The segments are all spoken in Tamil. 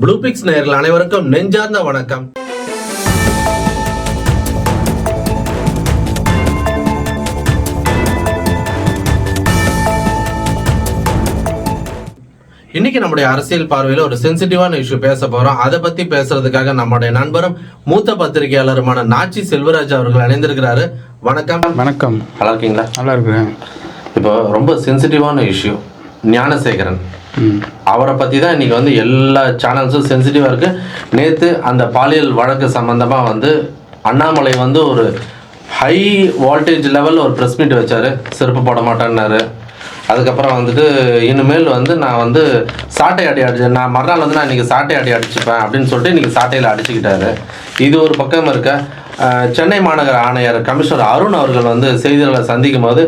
ப்ளூபிக்ஸ் நேயர்கள் அனைவருக்கும் நெஞ்சார்ந்த வணக்கம். இன்னைக்கு நம்முடைய அரசியல் பார்வையில ஒரு சென்சிட்டிவான இஷ்யூ பேச போறோம். அதை பத்தி பேசுறதுக்காக நம்முடைய நண்பரும் மூத்த பத்திரிகையாளருமான நாச்சி செல்வராஜ் அவர்கள் இணைந்திருக்கிறாரு. வணக்கம். வணக்கம். நல்லா இருக்கீங்களா? நல்லா இருக்கிறேன். இப்போ ரொம்ப சென்சிட்டிவான இஷ்யூ ஞானசேகரன். அவரை பற்றி தான் இன்றைக்கி வந்து எல்லா சேனல்ஸும் சென்சிட்டிவாக இருக்குது நேற்று அந்த பாலியல் வழக்கு சம்மந்தமாக வந்து அண்ணாமலை வந்து ஒரு ஹை வோல்டேஜ் லெவலில் ஒரு ப்ரெஸ் மீட் வச்சார். செருப்பு போட மாட்டேன்னாரு. அதுக்கப்புறம் வந்துட்டு இனிமேல் வந்து நான் வந்து சாட்டை அடி அடிச்சு நான் மறுநாள் வந்து நான் இன்றைக்கி சாட்டை அடி அடிச்சுப்பேன் அப்படின்னு சொல்லிட்டு இன்றைக்கி சாட்டையில் அடிச்சுக்கிட்டாரு. இது ஒரு பக்கம் இருக்க சென்னை மாநகர ஆணையர் கமிஷனர் அருண் அவர்கள் வந்து செய்தியாளர்களை சந்திக்கும் போது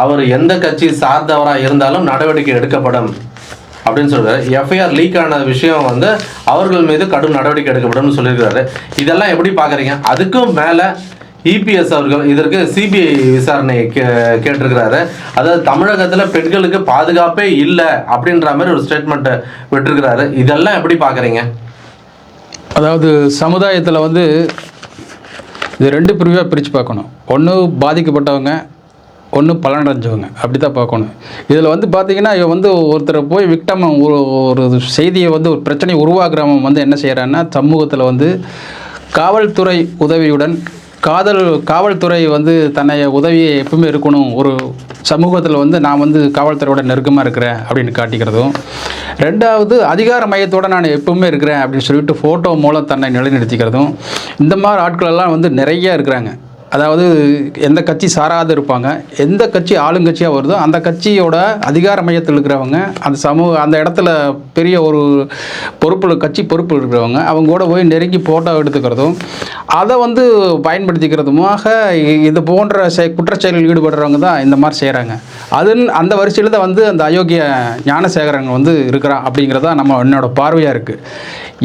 அவர் எந்த கட்சி சார்ந்தவராக இருந்தாலும் நடவடிக்கை எடுக்கப்படும். அப்படின்னு சொல்கிறார் எஃப்ஐஆர் லீக் ஆன விஷயம் வந்து அவர்கள் மீது கடும் நடவடிக்கை எடுக்கப்படும் சொல்லியிருக்கிறாரு. இதெல்லாம் எப்படி பார்க்குறீங்க? அதுக்கும் மேலே இபிஎஸ் அவர்கள் இதற்கு சிபிஐ விசாரணை கே கேட்டிருக்கிறாரு. அதாவது தமிழகத்தில் பெண்களுக்கு பாதுகாப்பே இல்லை அப்படின்ற மாதிரி ஒரு ஸ்டேட்மெண்ட்டை விட்டுருக்கிறாரு. இதெல்லாம் எப்படி பார்க்குறீங்க? அதாவது சமுதாயத்தில் வந்து இது ரெண்டு பிரிவாக பிரித்து பார்க்கணும். ஒன்று பாதிக்கப்பட்டவங்க ஒன்று பலனடைஞ்சவங்க அப்படி தான் பார்க்கணும். இதில் வந்து பார்த்தீங்கன்னா இவன் வந்து ஒருத்தரை போய் விக்டம் ஒரு ஒரு செய்தியை வந்து ஒரு பிரச்சனையை உருவாக்குறவன் வந்து என்ன செய்கிறான்னா சமூகத்தில் வந்து காவல்துறை உதவியுடன் காதல் காவல்துறை வந்து தன்னை உதவியை எப்பவுமே இருக்கணும். ஒரு சமூகத்தில் வந்து நான் வந்து காவல்துறையோட நெருக்கமாக இருக்கிறேன் அப்படின்னு காட்டிக்கிறதும். ரெண்டாவது அதிகார மையத்தோட நான் எப்பவுமே இருக்கிறேன் அப்படின்னு சொல்லிட்டு ஃபோட்டோ மூலம் தன்னை நிலைநிறுத்திக்கிறதும். இந்த மாதிரி ஆட்கள் எல்லாம் வந்து நிறைய இருக்கிறாங்க. அதாவது எந்த கட்சி சாராது இருப்பாங்க எந்த கட்சி ஆளுங்கட்சியாக வருதோ அந்த கட்சியோட அதிகார மையத்தில் இருக்கிறவங்க அந்த சமூக அந்த இடத்துல பெரிய ஒரு பொறுப்பு கட்சி பொறுப்பு இருக்கிறவங்க அவங்க கூட போய் நெருங்கி ஃபோட்டோ எடுத்துக்கிறதும் அதை வந்து பயன்படுத்திக்கிறதுமாக இது போன்ற செ குற்றச்செயலில் ஈடுபடுறவங்க தான் இந்த மாதிரி செய்கிறாங்க அது அந்த வரிசையில் தான் வந்து அந்த அயோக்கிய ஞானசேகரன் வந்து இருக்கிறான் அப்படிங்கிறதா நம்ம என்னோட பார்வையாக இருக்குது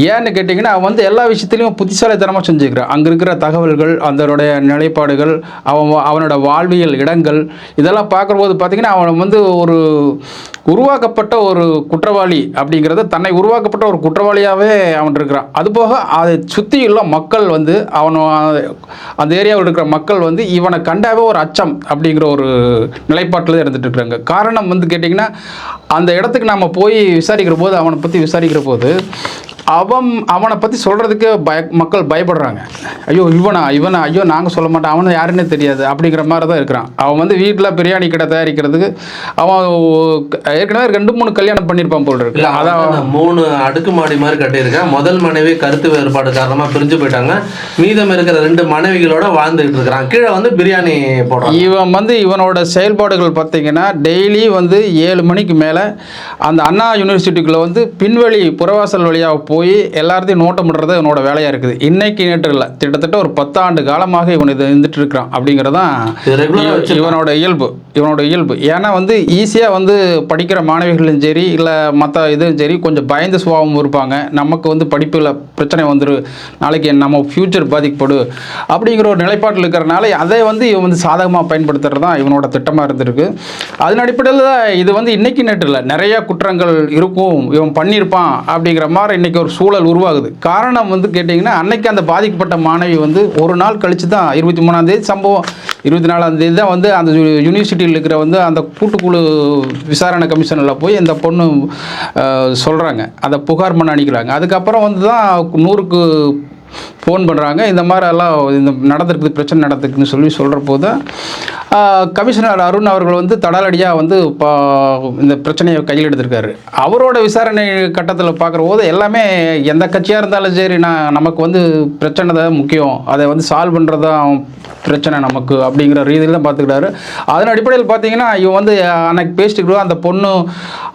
ஏன்னு கேட்டிங்கன்னா அவன் வந்து எல்லா விஷயத்துலையும் புத்திசாலித்தனமாக செஞ்சுக்கிறான். அங்கே இருக்கிற தகவல்கள் அதனுடைய நிலைப்பாடுகள் அவன் வா- அவனோட வாழ்வியல் இடங்கள் இதெல்லாம் பார்க்கும்போது பார்த்திங்கன்னா அவன் வந்து ஒரு உருவாக்கப்பட்ட ஒரு குற்றவாளி அப்படிங்கிறத தன்னை உருவாக்கப்பட்ட ஒரு குற்றவாளியாகவே அவன் இருக்கிறான். அதுபோக அதை சுற்றியுள்ள மக்கள் வந்து அவன் அந்த ஏரியாவில் இருக்கிற மக்கள் வந்து இவனை கண்டாவே ஒரு அச்சம் அப்படிங்கிற ஒரு நிலைப்பாட்டில் தான் இருக்கிறாங்க காரணம் வந்து கேட்டிங்கன்னா அந்த இடத்துக்கு நம்ம போய் விசாரிக்கிற போது அவனை பற்றி விசாரிக்கிற போது அவன் அவனை பற்றி சொல்கிறதுக்கு பய மக்கள் பயப்படுறாங்க. ஐயோ இவனா இவனா ஐயோ நாங்கள் சொல்ல மாட்டோம் அவனை யாருன்னே தெரியாது அப்படிங்கிற மாதிரி தான் இருக்கிறான். அவன் வந்து வீட்டில் பிரியாணி கடை தயாரிக்கிறதுக்கு அவன் ஏற்கனவே ரெண்டு மூணு கல்யாணம் பண்ணியிருப்பான் போல் இருக்கு. அதான் மூணு அடுக்குமாடி மாதிரி கட்டியிருக்கேன். முதல் மனைவி கருத்து வேறுபாடு காரணமா பிரிஞ்சு போயிட்டாங்க. மீதம் இருக்கிற ரெண்டு மனைவிகளோட வாழ்ந்துகிட்டு இருக்கிறான். கீழே வந்து பிரியாணி போடுறான் இவன் வந்து இவனோட செயல்பாடுகள் பார்த்தீங்கன்னா டெய்லி வந்து ஏழு மணிக்கு மேலே அந்த அண்ணா யூனிவர்சிட்டிக்குள்ளே வந்து பின்வழி புறவாசல் வழியாக போய் எல்லாத்தையும் நோட்டமிடுறது இவனோட வேலையாக இருக்குது. இன்னைக்கு நேற்று இல்லை. கிட்டத்தட்ட ஒரு பத்தாண்டு காலமாக இவன் இது இருந்துட்டு இருக்கிறான் இவ- வச்சிருக்கான். இவனோட இயல்பு. இவனோட இயல்பு. ஏன்னா வந்து ஈஸியாக வந்து படிக்கிற மாணவிகளும் சரி இல்லை மற்ற இதுவும் சரி கொஞ்சம் பயந்த சுபாவம் இருப்பாங்க. நமக்கு வந்து படிப்பில் பிரச்சனை வந்துரு. நாளைக்கு நம்ம ஃப்யூச்சர் பாதிக்கப்படு அப்படிங்கிற ஒரு நிலைப்பாட்டில் இருக்கிறனால அதை வந்து இவன் வந்து சாதகமாக பயன்படுத்துறது தான் இவனோட திட்டமாக இருந்திருக்கு. அதன் அடிப்படையில் தான் இது வந்து இன்னைக்கு நேற்று இல்லை. நிறைய குற்றங்கள் இருக்கும். இவன் பண்ணியிருப்பான் அப்படிங்கிற மாதிரி இன்னைக்கு ஒரு சூழல் உருவாகுது. காரணம் வந்து கேட்டிங்கன்னா அன்னைக்கு அந்த பாதிக்கப்பட்ட மாணவி வந்து ஒரு நாள் கழித்து தான் இருபத்தி மூணாந்தேதி சம்பவம். இருபத்தி நாலாந்தேதி தான் வந்து அந்த யூனிவர்சிட்டியில் இருக்கிற வந்து அந்த கூட்டுக்குழு விசாரணை கமிஷனில் போய் இந்த பொண்ணு சொல்கிறாங்க அந்த புகார் பண்ண அணிக்கிறாங்க அதுக்கப்புறம் வந்து தான் நூறுக்கு ஃபோன் பண்ணுறாங்க இந்த மாதிரி எல்லாம் இந்த நடந்திருக்குது பிரச்சனை நடந்திருக்குன்னு சொல்லி சொல்கிற போது கமிஷனர் அருண் அவர்கள் வந்து தடாலடியாக வந்து பா இந்த பிரச்சனையை கையில் எடுத்திருக்காரு. அவரோட விசாரணை கட்டத்தில் பார்க்குற போது எல்லாமே எந்த கட்சியாக இருந்தாலும் சரி நான் நமக்கு வந்து பிரச்சனை தான் முக்கியம். அதை வந்து சால்வ் பண்ணுறது தான் பிரச்சனை நமக்கு அப்படிங்கிற ரீதியில் தான் பார்த்துக்கிட்டாரு அதன் அடிப்படையில் பார்த்தீங்கன்னா இவன் வந்து அன்னைக்கு பேசிட்டு அந்த பொண்ணு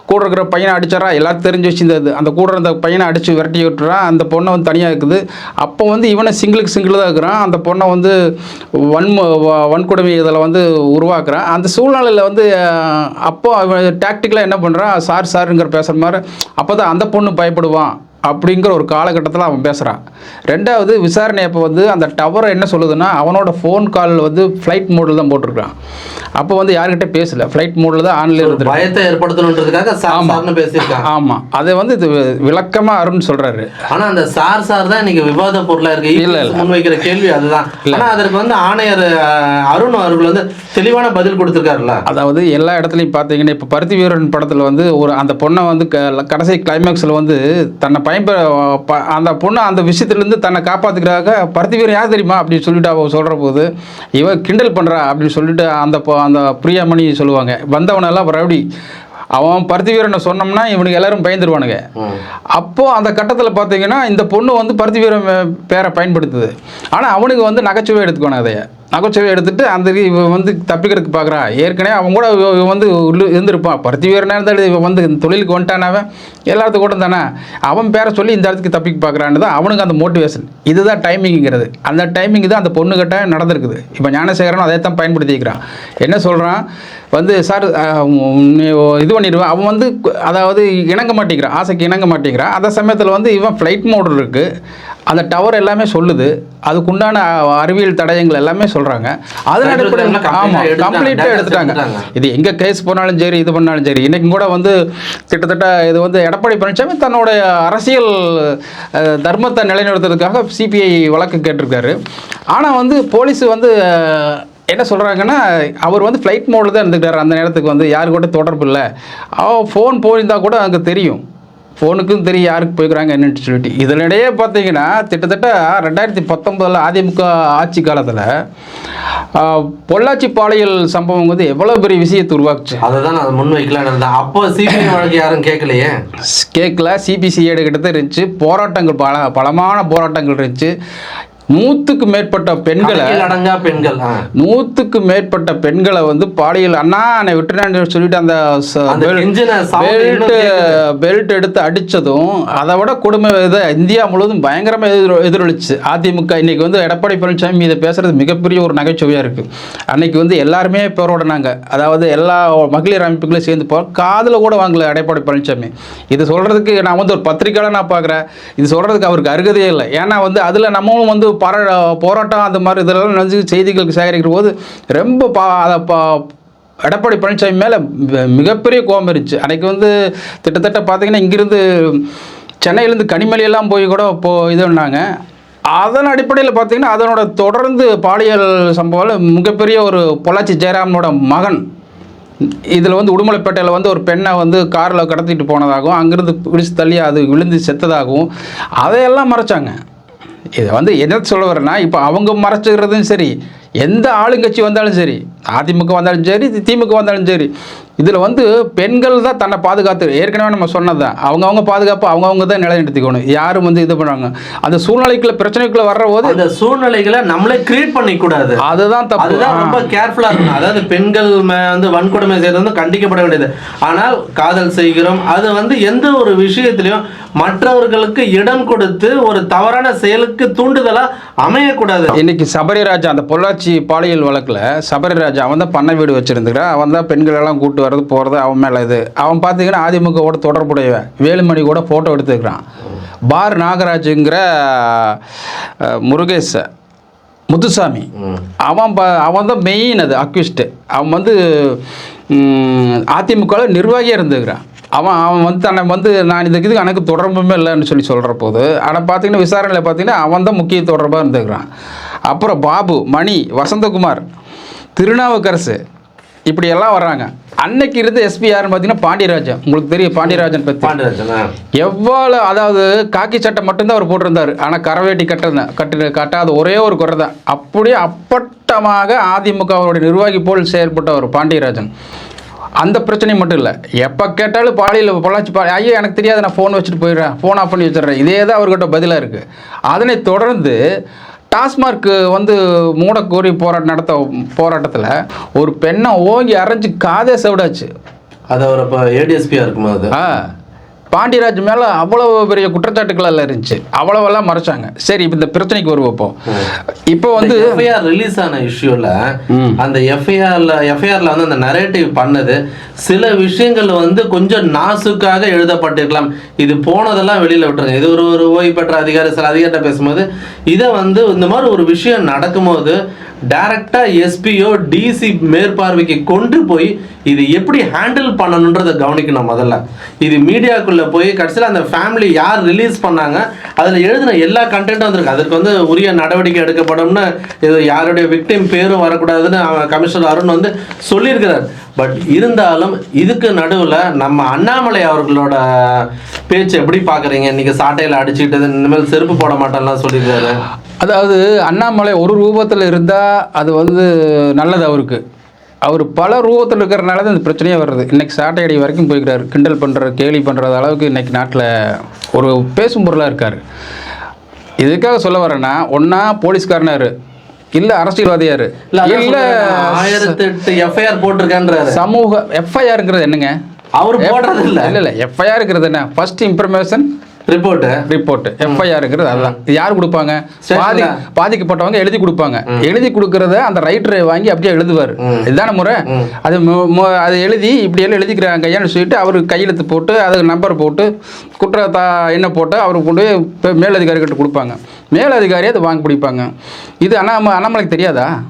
கூட இருக்கிற பையனை அடிச்சாரா? எல்லாத்தையும் தெரிஞ்சு வச்சிருந்தது. அந்த கூட இருந்த பையனை அடித்து விரட்டி விட்டுறான். அந்த பொண்ணை வந்து தனியாக இருக்குது. அப்போ வந்து வந்து இவனை சிங்கிளுக்கு சிங்கிள் தான் இருக்கிறான். அந்த பொண்ணை வந்து வன்ம வ- வன்கொடுமை இதில் வந்து உருவாக்குறான். அந்த சூழ்நிலையில் வந்து அப்போ அவன் டாக்டிக்கலாக என்ன பண்ணுறான் சார் சாருங்கிற பேசுகிற மாதிரி அப்போ தான் அந்த பொண்ணு பயப்படுவான். அப்படிங்கிற ஒரு காலகட்டத்தில் அவன் பேசுகிறான் ரெண்டாவது விசாரணை அப்போ வந்து அந்த டவர் என்ன சொல்லுதுன்னா அவனோட ஃபோன் கால் வந்து ஃப்ளைட் மோடில் தான் போட்டிருக்கான். அப்போ வந்து யார்கிட்ட பேசல? ஃப்ளைட் மோடில் தான் ஆன்லைன் இருந்துருக்கு பயத்தை ஏற்படுத்தணுன்றதுக்காக சார்னு பேசியிருக்காங்க. ஆமாம் அதை வந்து இது விளக்கமாக அருண் சொல்கிறாரு ஆனா அந்த சார் சார் தான் இன்னைக்கு விவாத பொருளா இருக்கு. இல்ல, EPS இல்ல. முன்வைக்கிற கேள்வி அதுதான். ஆனா அதற்கு வந்து ஆணையர் அருண் அவர்கள் வந்து தெளிவான பதில் கொடுத்திருக்காருல்ல. அதாவது எல்லா இடத்துலையும் பார்த்தீங்கன்னா இப்போ பருத்தி வீரன் படத்தில் வந்து ஒரு அந்த பொண்ணை வந்து கடைசி கிளைமேக்ஸில் வந்து தன்னை பயன்ப ப- அந்த பொண்ணை அந்த விஷயத்துலேருந்து தன்னை காப்பாற்றுக்கிறதாக பருத்தி வீரன் யார் தெரியுமா அப்படின்னு சொல்லிட்டு அவ சொல்கிற போது இவ கிண்டல் பண்ணுறா அப்படின்னு சொல்லிட்டு அந்த பொ- அந்த பிரியாமணி சொல்லுவாங்க. வந்தவனெல்லாம் ரவுடி. அவன் பருத்தி வீரனை சொன்னோம்னா இவனுக்கு எல்லாரும் பயந்துருவானுங்க. அப்போது அந்த கட்டத்தில் பார்த்தீங்கன்னா இந்த பொண்ணு வந்து பருத்தி வீரன் பேரை பயன்படுத்துது. ஆனால் அவனுக்கு வந்து நகைச்சுவை எடுத்துக்கணும் அதைய. நகைச்சுவை எடுத்துகிட்டு அந்த இவன் வந்து தப்பிக்கிறதுக்கு பார்க்குறான் ஏற்கனவே அவன் கூட இவன் வந்து உள்ளு இருந்திருப்பான். பருத்தி வீரனாக இருந்தாலும் இவன் வந்து இந்த தொழிலுக்கு வந்துட்டானவன் எல்லாத்துக்கும் கூட தானே? அவன் பேரை சொல்லி இந்த இடத்துக்கு தப்பிக்க பார்க்குறான்னு தான் அவனுக்கு அந்த மோட்டிவேஷன் இதுதான் டைமிங்கிறது அந்த டைமிங் தான் அந்த பொண்ணுக்கிட்ட நடந்திருக்குது. இப்போ ஞானசேகரனும் அதை தான் பயன்படுத்திக்கிறான் என்ன சொல்கிறான் வந்து சார் இது பண்ணிடுவேன் அவன் வந்து அதாவது இணங்க மாட்டேங்கிறான். ஆசைக்கு இணங்க மாட்டேங்கிறான். அந்த சமயத்தில் வந்து இவன் ஃப்ளைட் மோடு இருக்குது அந்த டவர் எல்லாமே சொல்லுது. அதுக்குண்டான அறிவியல் தடயங்கள் எல்லாமே சொல்கிறாங்க அதன் அடிப்படையில் ஆமாம். கம்ப்ளீட்டாக எடுத்துட்டாங்க. இது எங்கே கேஸ் போனாலும் சரி இது பண்ணாலும் சரி இன்றைக்கும் கூட வந்து கிட்டத்தட்ட இது வந்து எடப்பாடி பழனிசாமி தன்னுடைய அரசியல் தர்மத்தை நிலைநிறுத்துறதுக்காக சிபிஐ வழக்கு கேட்டிருக்காரு. ஆனால் வந்து போலீஸ் வந்து என்ன சொல்கிறாங்கன்னா அவர் வந்து ஃப்ளைட் மோடில் தான் இருந்துக்கிட்டார் அந்த நேரத்துக்கு வந்து யாரு கூட தொடர்பு இல்லை. அவன் ஃபோன் போயிருந்தா கூட அங்கே தெரியும். ஃபோனுக்கும் தெரியும் யாருக்கு போய்க்கிறாங்க என்னன்னு சொல்லிட்டு. இதனிடையே பார்த்தீங்கன்னா கிட்டத்தட்ட ரெண்டாயிரத்தி பத்தொம்பதில் அதிமுக ஆட்சி காலத்தில் பொள்ளாச்சி பாலியல் சம்பவம் வந்து எவ்வளோ பெரிய விஷயத்தை உருவாக்குச்சு? அதை தான் நான் முன்வைக்கலான்னு இருந்தேன். அப்போ சிபிஐ வழக்கு யாரும் கேட்கலையே? கேட்கல. சிபிசிஐடி கிட்ட தான் இருந்துச்சு. போராட்டங்கள் பல பலமான போராட்டங்கள் இருந்துச்சு. நூற்றுக்கு மேற்பட்ட பெண்களை அடங்கா பெண்கள். நூற்றுக்கு மேற்பட்ட பெண்களை வந்து பாலியல் அண்ணா என்னை விட்டுறான்னு சொல்லிட்டு அந்த பெல்ட். பெல்ட் எடுத்து அடித்ததும் அதை விட கொடுமை இதை இந்தியா முழுவதும் பயங்கரமாக எதிரொ எதிரொலிச்சு. அதிமுக இன்னைக்கு வந்து எடப்பாடி பழனிசாமி இதை பேசுறது மிகப்பெரிய ஒரு நகைச்சுவையாக இருக்குது அன்னைக்கு வந்து எல்லாருமே பேரோடனாங்க. அதாவது எல்லா மகளிர் அமைப்புகளையும் சேர்ந்து போ காதில் கூட வாங்கல எடப்பாடி பழனிசாமி. இது சொல்கிறதுக்கு நான் வந்து ஒரு பத்திரிக்கையாளர் நான் பார்க்குறேன் இது சொல்கிறதுக்கு அவருக்கு அருகதையே இல்லை. ஏன்னா வந்து அதில் நம்மளும் வந்து பார போராட்டம் அந்த மாதிரி இதெல்லாம் நினச்சி செய்திகளுக்கு சேகரிக்கிற போது ரொம்ப பா அதை பா எடப்பாடி பழனிசாமி மேலே மிகப்பெரிய கோபம் இருந்துச்சு. அன்றைக்கி வந்து கிட்டத்தட்ட பார்த்தீங்கன்னா இங்கிருந்து சென்னையிலேருந்து கனிமலையெல்லாம் போய் கூட போ இது பண்ணாங்க அதன் அடிப்படையில் பார்த்தீங்கன்னா அதனோட தொடர்ந்து பாலியல் சம்பவம் மிகப்பெரிய ஒரு பொள்ளாச்சி ஜெயராமனோட மகன் இதில் வந்து உடுமலைப்பேட்டையில் வந்து ஒரு பெண்ணை வந்து காரில் கடத்திட்டு போனதாகவும் அங்கேருந்து பிடிச்சி தள்ளி அது விழுந்து செத்ததாகவும் அதையெல்லாம் மறைச்சாங்க. இதை வந்து என்ன சொல்ல வரேன்னா இப்போ அவங்க மறைச்சிக்கிறதும் சரி எந்த ஆளுங்கட்சி வந்தாலும் சரி அதிமுக வந்தாலும் சரி திமுக வந்தாலும் சரி இதில் வந்து பெண்கள் தான் தன்னை பாதுகாத்து ஏற்கனவே நம்ம சொன்னது தான். அவங்கவுங்க பாதுகாப்பு அவங்கவுங்க தான் நிலைநிறுத்திக்கணும் யாரும் வந்து இது பண்ணுவாங்க அந்த சூழ்நிலைக்குள்ள பிரச்சனைக்குள்ளே வர்ற போது அந்த சூழ்நிலைகளை நம்மளே கிரியேட் பண்ணிக்க கூடாது அதுதான் தப்பு. அதுதான் ரொம்ப கேர்ஃபுல்லா இருக்கணும். அதாவது பெண்கள் வந்து வன்கொடுமை செய்யறது வந்து கண்டிக்கப்பட வேண்டியது. ஆனால் காதல் செய்கிறோம். அது வந்து எந்த ஒரு விஷயத்திலையும் மற்றவர்களுக்கு இடம் கொடுத்து ஒரு தவறான செயலுக்கு தூண்டுதலா அமையக்கூடாது. இன்னைக்கு சபரிராஜா அந்த பொள்ளாச்சி பாலியல் வழக்கில் சபரிராஜா அவன் தான் பண்ணை வீடு வச்சுருந்துக்கிறான் அவன் தான் பெண்கள் எல்லாம் கூட்டு வர்றது போகிறது அவன் மேலே இது. அவன் பார்த்தீங்கன்னா அதிமுகவோட தொடர்புடையவன். வேலுமணி கூட ஃபோட்டோ எடுத்துக்கிறான். பார் நாகராஜுங்கிற முருகேஷ் முத்துசாமி. அவன் ப அவன் தான் மெயின் அது அக்யூஸ்ட்டு அவன் வந்து அதிமுகவில் நிர்வாகியாக இருந்துக்கிறான். அவன் அவன் வந்து தன்னை வந்து நான் இதுக்கு இதுக்கு எனக்கு தொடர்புமே இல்லைன்னு சொல்லி சொல்கிற போது ஆனால் பார்த்தீங்கன்னா விசாரணையில் பார்த்தீங்கன்னா அவன் தான் முக்கிய தொடர்பாக இருந்துக்கிறான். அப்புறம் பாபு மணி வசந்தகுமார். திருநாவுக்கரசு. இப்படி எல்லாம் வர்றாங்க. அன்னைக்கு இருந்த எஸ்பி யாருன்னு பார்த்தீங்கன்னா பாண்டியராஜன். உங்களுக்கு தெரியும் பாண்டியராஜன் பற்றி பாண்டியராஜன். எவ்வளோ அதாவது காக்கி சட்டை மட்டும்தான் அவர் போட்டிருந்தார். ஆனால் கரவேட்டி கட்டுறது கட்டு கட்டாத ஒரே ஒரு குறை தான் அப்படியே அப்பட்டமாக அதிமுகவுடைய நிர்வாகி போல் செயல்பட்ட ஒரு பாண்டியராஜன். அந்த பிரச்சனை மட்டும் இல்லை. எப்போ கேட்டாலும் பாலியில் பொள்ளாச்சி பா ஐயோ எனக்கு தெரியாது நான் ஃபோன் வச்சுட்டு போயிடுறேன். ஃபோன் ஆஃப் பண்ணி வச்சிடுறேன். இதே தான் அவர்கிட்ட பதிலாக இருக்குது அதனை தொடர்ந்து டாஸ்மார்க் வந்து மூடக்கோரி போராட்டம் நடத்த போராட்டத்தில் ஒரு பெண்ணை ஓங்கி அரைஞ்சு காதே செவிடாச்சு. அது அவர் இப்போ ஏடிஎஸ்பியா இருக்கும்போது ஆ. பாண்டியராஜ் மேலே அவ்வளோ பெரிய குற்றச்சாட்டுகள் எல்லாம் இருந்துச்சு. அவ்வளோவெல்லாம் மறைச்சாங்க. சரி இப்போ இந்த பிரச்சனைக்கு வருவோம் இப்போ. வந்து எஃப்ஐஆர் ரிலீஸ் ஆன இஷ்யூல அந்த எஃப்ஐஆர்ல எஃப்ஐஆர்ல வந்து அந்த நரேட்டிவ் பண்ணது. சில விஷயங்கள் வந்து கொஞ்சம் நாசுக்காக எழுதப்பட்டிருக்கலாம். இது போனதெல்லாம் வெளியில விட்டுருங்க. இது ஒரு ஒரு ஓய்வு பெற்ற அதிகாரி சில அதிகாரிட்ட பேசும்போது இதை வந்து இந்த மாதிரி ஒரு விஷயம் நடக்கும்போது டைரக்டா எஸ்பியோ டிசி மேற்பார்வைக்கு கொண்டு போய் இது எப்படி ஹேண்டில் பண்ணணுன்றதை கவனிக்கணும் முதல்ல. இது மீடியாக்குள்ள போய் கடைசியில் அந்த ஃபேமிலி யார் ரிலீஸ் பண்ணாங்க அதில் எழுதின எல்லா கண்டென்ட்டும் வந்திருக்கு. அதற்கு வந்து உரிய நடவடிக்கை எடுக்கப்படும்னு இது யாருடைய விக்டிம் பேரும் வரக்கூடாதுன்னு கமிஷனர் அருண் வந்து சொல்லியிருக்கிறார். பட் இருந்தாலும் இதுக்கு நடுவில் நம்ம அண்ணாமலை அவர்களோட பேச்சு எப்படி பார்க்குறீங்க? இன்னைக்கு சாட்டையில் அடிச்சுக்கிட்டது இனிமேல் செருப்பு போட மாட்டேன்லாம் சொல்லியிருக்காரு. அதாவது அண்ணாமலை ஒரு ரூபத்தில் இருந்தால் அது வந்து நல்லது அவருக்கு. அவர் பல ரூபத்தில் இருக்கிறனால தான் இந்த பிரச்சனையே வருது இன்னைக்கு சாட்டை அடி வரைக்கும் போய்க்கிறாரு. கிண்டல் பண்ணுற கேலி பண்ணுறது அளவுக்கு இன்னைக்கு நாட்டில் ஒரு பேசும் பொருளாக இருக்கார். இதுக்காக சொல்ல வரேன்னா ஒன்றா போலீஸ்காரனாரு. இல்லை அரசியல்வாதியாரு. இல்ல ஆயிரத்தி எட்டு எஃப்ஐஆர் போட்டிருக்கேன்றாரு. சமூக எஃப்ஐஆருங்கிறது என்னங்க? அவர் போடுறது இல்ல இல்லை இல்லை எஃப்ஐஆருங்கிறது என்ன? ஃபர்ஸ்ட் இன்ஃபர்மேஷன் ரிப்போர்ட் ரிப்போர்ட் எஃப்ஐஆருங்கிறது அதுதான். இது யார் கொடுப்பாங்க? பாதி பாதிக்கப்பட்டவங்க எழுதி கொடுப்பாங்க. எழுதி கொடுக்கறத அந்த ரைட்டர் வாங்கி அப்படியே எழுதுவார். இதுதானே முறை? அது மு- மு- அது எழுதி இப்படி எல்லாம் எழுதிக்கிறாங்க கையான்னு சொல்லிட்டு அவர் கையெழுத்து போட்டு அதுக்கு நம்பர் போட்டு குற்றத்தா என்ன போட்டு அவருக்கு கொண்டு போய் மேலதிகாரிகிட்ட கொடுப்பாங்க. மேலதிகாரி அதை வாங்கி பிடிப்பாங்க. இது அண்ணாம அண்ணாமலைக்கு தெரியாதா?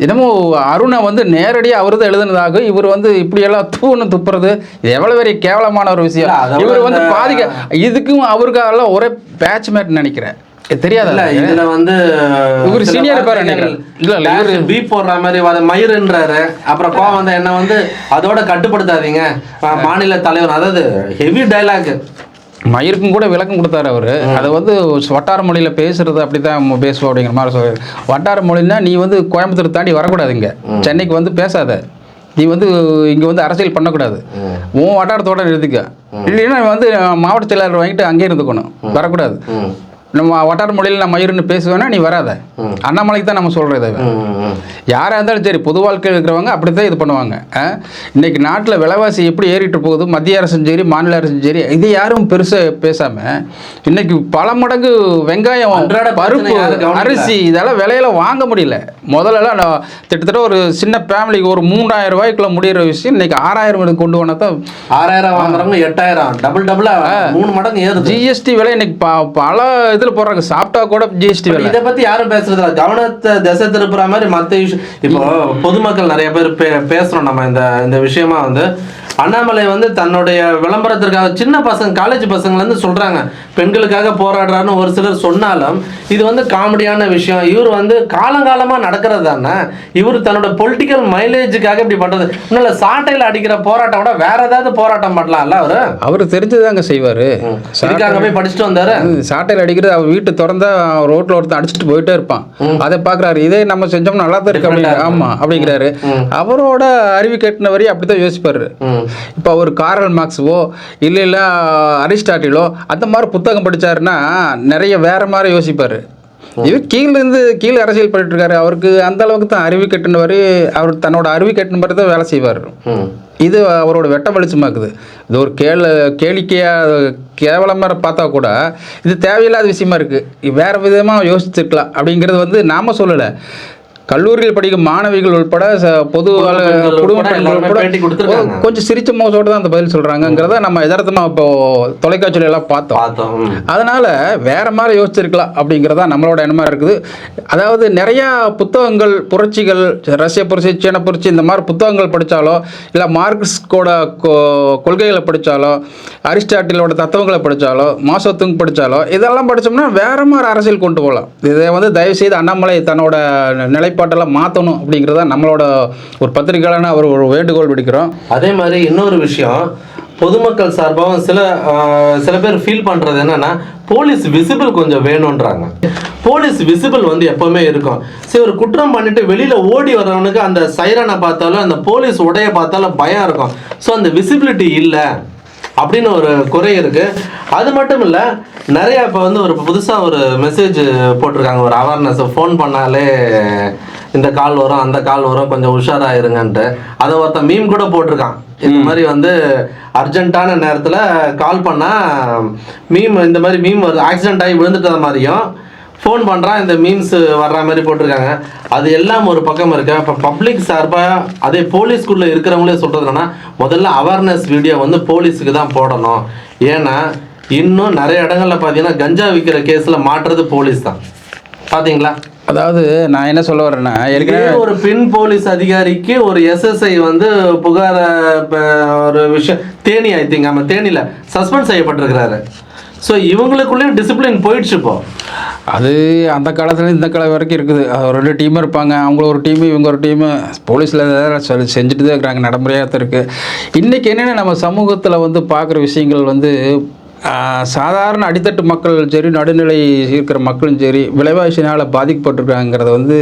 என்னமோ அருணை வந்து நேரடியாக அவர் தான் எழுதுனதாக இவர் வந்து இப்படியெல்லாம் தூன்னு துப்புறது இது எவ்வளோ பெரிய கேவலமான ஒரு விஷயம். இவர் வந்து பாதிக்க இதுக்கும் அவருக்காகலாம் ஒரே பேட்ச் மேட் நினைக்கிறேன். இது தெரியாதா இல்ல இதுல வந்து இவரு senior பேர். இல்ல, இல்ல, இவரு- போடுற மாதிரி வர மயிருன்றாரு. அப்புறம் கோவம் வந்த என்ன வந்து அதோட கட்டுப்படுத்தாதீங்க. மாநில தலைவர் அதாவது ஹெவி டைலாக் மயிருக்கும் கூட விளக்கம் கொடுத்தாரு அவர். அதை வந்து வட்டார மொழியில் பேசுறது அப்படி தான் பேசுவோம் அப்படிங்கிற மாதிரி சொல்றாரு வட்டார மொழின்னா நீ வந்து கோயம்புத்தூர் தாண்டி வரக்கூடாது இங்க. சென்னைக்கு வந்து பேசாத. நீ வந்து இங்கே வந்து அரசியல் பண்ணக்கூடாது. உன் வட்டாரத்தோட எழுதிக்க இல்லைன்னா வந்து மாவட்ட செயலாளர் வாங்கிட்டு அங்கேயே இருந்துக்கணும். வரக்கூடாது. நம்ம வட்டார மொழியில் நான் மயிருன்னு பேசுவேன்னா நீ வராத. அண்ணாமலைக்கு தான் நம்ம சொல்கிறது யாராக இருந்தாலும் சரி பொது வாழ்க்கையில் இருக்கிறவங்க அப்படி தான் இது பண்ணுவாங்க. ஆ? இன்னைக்கு நாட்டில் விலைவாசி எப்படி ஏறிட்டு போகுது மத்திய அரசும் சரி மாநில அரசும் சரி இது யாரும் பெருசாக பேசாமல் இன்னைக்கு பல மடங்கு வெங்காயம் பருப்பு. அரிசி இதெல்லாம் விலையில வாங்க முடியல. முதல்லலாம் கிட்டத்தட்ட ஒரு சின்ன ஃபேமிலிக்கு ஒரு மூணாயிரம் ரூபாய்க்குள்ள முடியிற விஷயம் இன்னைக்கு ஆறாயிரம் கொண்டு போனால் தான் ஆறாயிரம் வாங்குறவங்க எட்டாயிரம். டபுள் டபுளா மூணு மடங்கு ஏறுது. ஜிஎஸ்டி விலை இன்னைக்கு பல இதில் போடுறாங்க. சாப்பிட்டா கூட ஜிஎஸ்டி விலை. இதை பத்தி யாரும் பேசுறது இல்ல கவனத்தை திசை திருப்புற மாதிரி மத்த விஷயம் இப்போ பொதுமக்கள் நிறைய பேர் பே பேசுறோம். நம்ம இந்த இந்த விஷயமா வந்து அண்ணாமலை வந்து தன்னுடைய விளம்பரத்திற்காக சின்ன பசங்க காலேஜ் பசங்கள்ல இருந்து சொல்றாங்க. பெண்களுக்காக போராடுறாருன்னு ஒரு சிலர் சொன்னாலும் இது வந்து காமெடியான விஷயம். இவர் வந்து காலங்காலமா நடக்கிறது தானே இவர் தன்னோட பொலிட்டிக்கல் மைலேஜுக்காக இப்படி பண்றது. இன்னும் சாட்டையில அடிக்கிற போராட்டம் விட வேற ஏதாவது போராட்டம் பண்ணலாம்ல அவரு? அவர் தெரிஞ்சுதாங்க செய்வார். இதுக்காக போய் படிச்சுட்டு வந்தாரு? சாட்டையில் அடிக்கிறது அவர் வீட்டு திறந்தா ரோட்ல ஒருத்தன் அடிச்சுட்டு போயிட்டே இருப்பான். அதை பார்க்குறாரு. இதே நம்ம செஞ்சோம்னா நல்லா தான் இருக்கு அப்படிங்கிற ஆமா அப்படிங்கிறாரு. அவரோட அறிவு கட்டின வரையும் அப்படிதான் யோசிப்பாரு. ம். இப்போ அவர் காரல் மார்க்ஸவோ இல்லை இல்லை அரிஸ்டாட்டிலோ அந்த மாதிரி புத்தகம் படிச்சாருன்னா நிறைய வேற மாதிரி யோசிப்பாரு. இவர் கீழிருந்து கீழே அரசியல் பண்ணிட்டு இருக்காரு அவருக்கு அந்த அளவுக்கு தான் அறிவு கட்டின வரை அவர் தன்னோட அறிவு கட்டின மாதிரி தான் வேலை செய்வார். இது அவரோட வெட்ட வெளிச்சமாக்குது. இது ஒரு கேள கேளிக்கையாக கேவலமாக பார்த்தா கூட இது தேவையில்லாத விஷயமா இருக்குது வேறு விதமாக யோசிச்சிருக்கலாம். அப்படிங்கிறது வந்து நாம சொல்லலை. கல்லூரியில் படிக்கும் மாணவிகள் உட்பட பொது குடும்ப பெண்கள் உட்பட. கொஞ்சம் சிரிச்ச மோசோட தான் அந்த பதில் சொல்கிறாங்கங்கிறத நம்ம யதார்த்தமாக இப்போ தொலைக்காட்சியில எல்லாம் பார்த்தோம். அதனால் வேற மாதிரி யோசிச்சிருக்கலாம் அப்படிங்கிறதா நம்மளோட எண்ணமா இருக்குது அதாவது நிறையா புத்தகங்கள் புரட்சிகள் ரஷ்ய புரட்சி சீன புரட்சி இந்த மாதிரி புத்தகங்கள் படித்தாலோ இல்லை மார்க்ஸ்கோட கொ- கொள்கைகளை படித்தாலோ அரிஸ்டாட்டிலோட தத்துவங்களை படித்தாலோ மாசத்துங் படித்தாலோ இதெல்லாம் படித்தோம்னா வேற மாதிரி அரசியல் கொண்டு போகலாம் இதை வந்து தயவுசெய்து அண்ணாமலை தன்னோட நிலைப்பாட்டெல்லாம் மாற்றணும் அப்படிங்கிறத நம்மளோட ஒரு பத்திரிகையாளனா அவர் ஒரு வேண்டுகோள் விடுக்கிறோம். அதே மாதிரி இன்னொரு விஷயம் பொதுமக்கள் சார்பாகவும் சில சில பேர் ஃபீல் பண்ணுறது என்னென்னா போலீஸ் விசிபிள் கொஞ்சம் வேணுன்றாங்க போலீஸ் விசிபிள் வந்து எப்பவுமே இருக்கும். சரி ஒரு குற்றம் பண்ணிட்டு வெளியில ஓடி வரவனுக்கு அந்த சைரனை பார்த்தாலும் அந்த போலீஸ் உடைய பார்த்தாலும் பயம் இருக்கும். ஸோ அந்த விசிபிலிட்டி இல்லை. அப்படின்னு ஒரு குறை இருக்கு. அது மட்டும் இல்லை நிறைய இப்போ வந்து ஒரு புதுசாக ஒரு மெசேஜ் போட்டிருக்காங்க. ஒரு அவேர்னஸ் ஃபோன் பண்ணாலே இந்த கால் வரும் அந்த கால் வரும் கொஞ்சம் உஷாராயிருங்கன்ட்டு. அதை ஒருத்தன் மீம் கூட போட்டிருக்கான். இந்த மாதிரி வந்து அர்ஜென்ட்டான நேரத்தில் கால் பண்ணால் மீம் இந்த மாதிரி மீம் வருது. ஆக்சிடென்ட் ஆகி விழுந்துட்டது மாதிரியும் ஃபோன் பண்ணுறான் இந்த மீம்ஸ் வர்ற மாதிரி போட்டிருக்காங்க. அது எல்லாம் ஒரு பக்கம் இருக்கு. இப்போ பப்ளிக் சார்பாக அதே போலீஸ்குள்ளே இருக்கிறவங்களே சொல்கிறது என்னன்னா முதல்ல அவேர்னஸ் வீடியோ வந்து போலீஸுக்கு தான் போடணும். ஏன்னா இன்னும் நிறைய இடங்கள்ல பார்த்தீங்கன்னா கஞ்சா விற்கிற கேஸில் மாட்டுறது போலீஸ் தான். பார்த்தீங்களா அதாவது நான் என்ன சொல்ல வரேன்னா ஏற்கனவே ஒரு பெண் போலீஸ் அதிகாரிக்கு ஒரு எஸ்எஸ்ஐ வந்து புகார ஒரு விஷயம் தேனி ஐ திங்க் ஆமாம் தேனியில் சஸ்பெண்ட் செய்யப்பட்டிருக்கிறாரு. ஸோ இவங்களுக்குள்ளேயும் டிசிப்ளின் போயிடுச்சு இப்போ. அது அந்த காலத்துல இந்த காலம் வரைக்கும் இருக்குது. ரெண்டு டீம் இருப்பாங்க. அவங்கள ஒரு டீமு இவங்க ஒரு டீமு போலீஸில் சொல்லி செஞ்சுட்டு தான் இருக்கிறாங்க. நடைமுறையாக தான் இருக்குது இன்றைக்கி என்னென்ன நம்ம சமூகத்தில் வந்து பார்க்குற விஷயங்கள் வந்து சாதாரண அடித்தட்டு மக்கள் சரி நடுநிலை இருக்கிற மக்களும் சரி விலைவாசினால் பாதிக்கப்பட்டிருக்காங்கிறத வந்து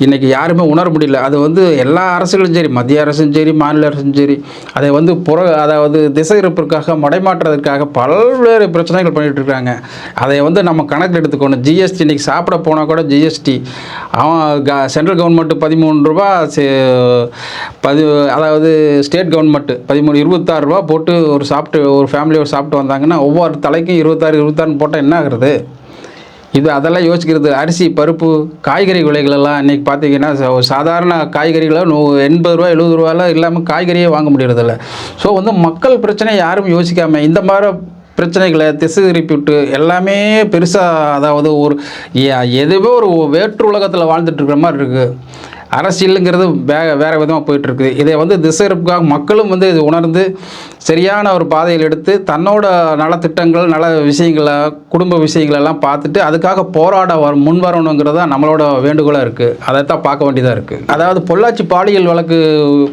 இன்றைக்கி யாருமே உணர முடியல. அது வந்து எல்லா அரசுகளும் சரி மத்திய அரசும் சரி மாநில அரசும் சரி அதை வந்து புற அதாவது திசை இருப்பிற்காக மடைமாற்றுறதுக்காக பல்வேறு பிரச்சனைகள் பண்ணிகிட்டு இருக்காங்க. அதை வந்து நம்ம கணக்கில் எடுத்துக்கணும். ஜிஎஸ்டி இன்றைக்கி சாப்பிட போனால் கூட ஜிஎஸ்டி அவன் க சென்ட்ரல் கவர்மெண்ட்டு பதிமூணு ரூபா சே- பதி அதாவது ஸ்டேட் கவர்மெண்ட்டு பதிமூணு இருபத்தாறு ரூபா போட்டு ஒரு சாப்பிட்டு ஒரு ஃபேமிலியோட சாப்பிட்டு வந்தாங்கன்னா ஒவ்வொரு தலைக்கும் இருபத்தாறு இருபத்தாறுன்னு போட்டால் என்ன ஆகுறது? இது அதெல்லாம் யோசிக்கிறது. அரிசி பருப்பு காய்கறி விலைகளெல்லாம் இன்றைக்கி பார்த்தீங்கன்னா ஒரு சாதாரண காய்கறிகளை நூ எண்பது ரூபா எழுபது ரூபாலாம் இல்லாமல் காய்கறியே வாங்க முடியறதில்ல. ஸோ வந்து மக்கள் பிரச்சனை யாரும் யோசிக்காமல் இந்த மாதிரி பிரச்சனைகளை திசை திருப்பிவிட்டு எல்லாமே பெருசாக அதாவது ஒரு எதுவே எதுவுமே ஒரு வேற்று உலகத்தில் வாழ்ந்துட்டு இருக்கிற மாதிரி இருக்குது அரசியலுங்கிறது வே வேறு விதமாக போயிட்டுருக்குது. இதை வந்து திசை இருப்புக்காக மக்களும் வந்து இது உணர்ந்து சரியான ஒரு பாதையில் எடுத்து தன்னோட நலத்திட்டங்கள் நல விஷயங்களை குடும்ப விஷயங்களெல்லாம் பார்த்துட்டு அதுக்காக போராட வர முன் வரணுங்கிறது தான் நம்மளோட வேண்டுகோளாக இருக்குது அதை தான் பார்க்க வேண்டியதாக இருக்குது அதாவது பொள்ளாச்சி பாலியல் வழக்கு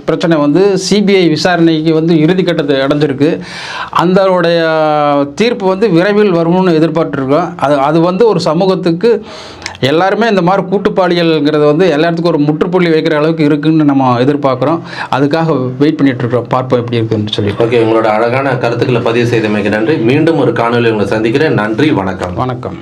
பிரச்சனை வந்து சிபிஐ விசாரணைக்கு வந்து இறுதிக்கட்டத்தை அடைஞ்சிருக்கு. அந்தனுடைய தீர்ப்பு வந்து விரைவில் வரும்னு எதிர்பார்த்துருக்கோம். அது அது வந்து ஒரு சமூகத்துக்கு எல்லாருமே இந்த மாதிரி கூட்டு பாலியல்ங்கிறது வந்து எல்லாத்துக்கும் ஒரு முற்று முற்றுப்புள்ளி வைக்கிற அளவுக்கு இருக்குன்னு நம்ம எதிர்பார்க்குறோம். அதுக்காக வெயிட் பண்ணிட்டு இருக்கிறோம். பார்ப்போம் எப்படி இருக்குன்னு சொல்லி. ஓகே உங்களோட அழகான கருத்துக்களை பதிவு செய்தமைக்கு நன்றி. மீண்டும் ஒரு காணொலி உங்களை சந்திக்கிறேன். நன்றி வணக்கம். வணக்கம்.